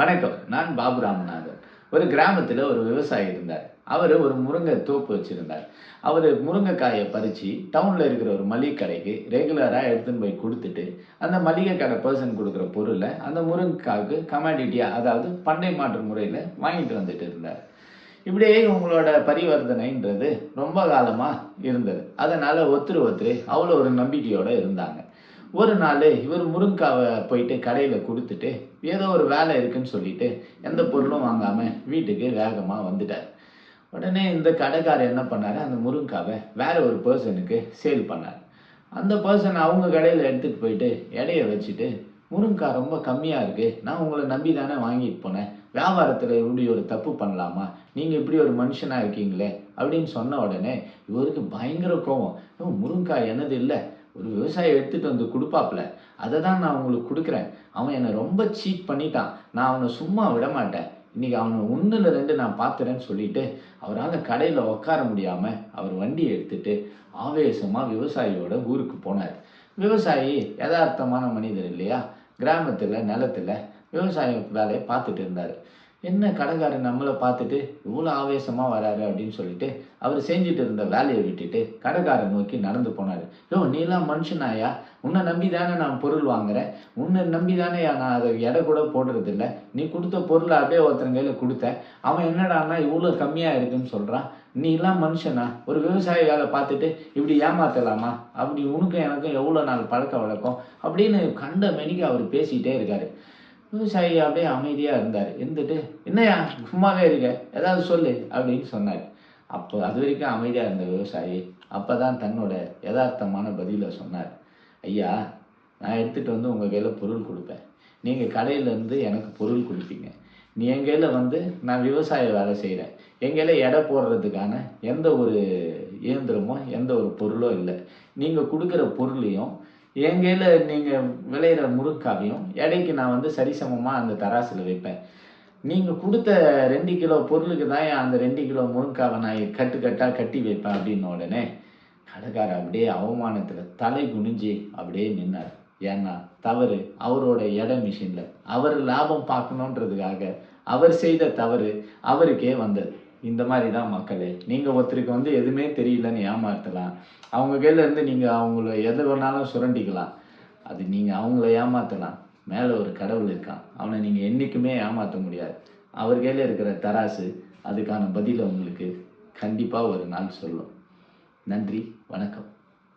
வணக்கம் நான் பாபு ராமநாதன். ஒரு கிராமத்தில் ஒரு விவசாயி இருந்தார். அவர் ஒரு முருங்கை தோப்பு வச்சுருந்தார். அவர் முருங்கைக்காயை பறித்து டவுனில் இருக்கிற ஒரு மளிகை கடைக்கு ரெகுலராக எடுத்துன்னு போய் கொடுத்துட்டு அந்த மளிகை கடை பர்சன் கொடுக்குற பொருளை அந்த முருங்கைக்காய்க்கு கமாடிட்டியாக அதாவது பண்டை மாற்று முறையில் வாங்கிட்டு வந்துட்டு இருந்தார். இப்படியே உங்களோட பரிவர்த்தனைன்றது ரொம்ப காலமாக இருந்தது. அதனால் ஒருத்தர் ஒருத்தர் அவ்வளோ ஒரு நம்பிக்கையோடு இருந்தாங்க. ஒரு நாள் இவர் முருங்காவை போயிட்டு கடையில் கொடுத்துட்டு ஏதோ ஒரு வேலை இருக்குன்னு சொல்லிட்டு எந்த பொருளும் வாங்காமல் வீட்டுக்கு வேகமாக வந்துட்டார். உடனே இந்த கடைக்காரர் என்ன பண்ணார்? அந்த முருங்காவை வேற ஒரு பர்சனுக்கு சேல் பண்ணார். அந்த பர்சன் அவங்க கடையில் எடுத்துகிட்டு போயிட்டு இடைய வச்சுட்டு முருங்காய் ரொம்ப கம்மியாக இருக்குது நான் உங்களை நம்பி தானே வாங்கிட்டு போனேன். வியாபாரத்தில் இப்படி ஒரு தப்பு பண்ணலாமா? நீங்கள் இப்படி ஒரு மனுஷனாக இருக்கீங்களே? அப்படின்னு சொன்ன உடனே இவருக்கு பயங்கர கோவம். முருங்கா முருங்காய் என்னது இல்லை? ஒரு விவசாயி எடுத்துகிட்டு வந்து கொடுப்பாப்புல. அதை தான் நான் உங்களுக்கு கொடுக்குறேன். அவன் என்னை ரொம்ப சீட் பண்ணிட்டான். நான் அவனை சும்மா விட மாட்டேன் இன்றைக்கி அவனை ஒன்றில் ரெண்டு நான் பார்த்துறேன்னு சொல்லிட்டு அவரால் கடையில் உட்கார முடியாமல் அவர் வண்டியை எடுத்துட்டு ஆவேசமாக விவசாயியோட ஊருக்கு போனார். விவசாயி யதார்த்தமான மனிதர் இல்லையா? கிராமத்தில் நிலத்தில் விவசாய வேலையை பார்த்துட்டு இருந்தார். என்ன கடைக்காரர் நம்மளை பார்த்துட்டு இவ்வளோ ஆவேசமாக வராரு அப்படின்னு சொல்லிட்டு அவர் செஞ்சுட்டு இருந்த வேலையை விட்டுட்டு கடைக்காரர் நோக்கி நடந்து போனார். யோ நீலாம் மனுஷனாயா? உன்னை நம்பி தானே நான் பொருள் வாங்குறேன். உன்னை நம்பி தானே நான் அதை எடை கூட போடுறதில்ல. நீ கொடுத்த பொருளை அப்படியே ஒருத்தன் கையில் கொடுத்தேன் அவன் என்னடானா இவ்வளோ கம்மியாக இருக்குன்னு சொல்கிறான் நீலாம் மனுஷனா? ஒரு விவசாய வேலை பார்த்துட்டு இப்படி ஏமாத்தலாமா? அப்படி உனக்கும் எனக்கும் எவ்வளோ நாள் பழக்க வழக்கம்? அப்படின்னு கண்ட மெனிக்கு அவர் பேசிகிட்டே இருக்காரு. விவசாயி அப்படியே அமைதியாக இருந்தார். இருந்துட்டு என்னையா சும்மாவே இருக்க ஏதாவது சொல்லு அப்படின்னு சொன்னார். அப்போ அது வரைக்கும் அமைதியாக இருந்த விவசாயி அப்போ தான் தன்னோட யதார்த்தமான பதிலை சொன்னார். ஐயா நான் எடுத்துகிட்டு வந்து உங்கள் கையில் பொருள் கொடுப்பேன். நீங்கள் கடையிலேருந்து எனக்கு பொருள் கொடுப்பீங்க. நீ எங்கையில் வந்து நான் விவசாய வேலை செய்கிறேன் எங்கையில் எடை போடுறதுக்கான எந்த ஒரு இயந்திரமோ எந்த ஒரு பொருளோ இல்லை. நீங்கள் கொடுக்குற பொருளையும் என் கையில் நீங்கள் விளையிற முறுக்காவையும் எடைக்கு நான் வந்து சரிசமமாக அந்த தராசில் வைப்பேன். நீங்கள் கொடுத்த ரெண்டு கிலோ பொருளுக்கு தான் அந்த ரெண்டு கிலோ முருங்காவை நான் கட்டு கட்டாக கட்டி வைப்பேன் அப்படின்ன உடனே கடைக்கார அப்படியே அவமானத்தில் தலை குனிஞ்சு அப்படியே நின்னார். ஏன்னா தவறு அவரோட எடை மிஷினில் அவர் லாபம் பார்க்கணுன்றதுக்காக அவர் செய்த தவறு அவருக்கே வந்தது. இந்த மாதிரி தான் மக்களே. நீங்கள் ஒருத்தருக்கு வந்து எதுவுமே தெரியலன்னு ஏமாற்றலாம் அவங்க கையிலேருந்து நீங்கள் அவங்கள எது வேணாலும் சுரண்டிக்கலாம். அது நீங்கள் அவங்கள ஏமாற்றலாம் மேலே ஒரு கடவுள் இருக்கான். அவனை நீங்கள் என்றைக்குமே ஏமாற்ற முடியாது. அவர் கையில் இருக்கிற தராசு அதுக்கான பதிலை உங்களுக்கு கண்டிப்பாக ஒரு நாள் சொல்லும். நன்றி வணக்கம்.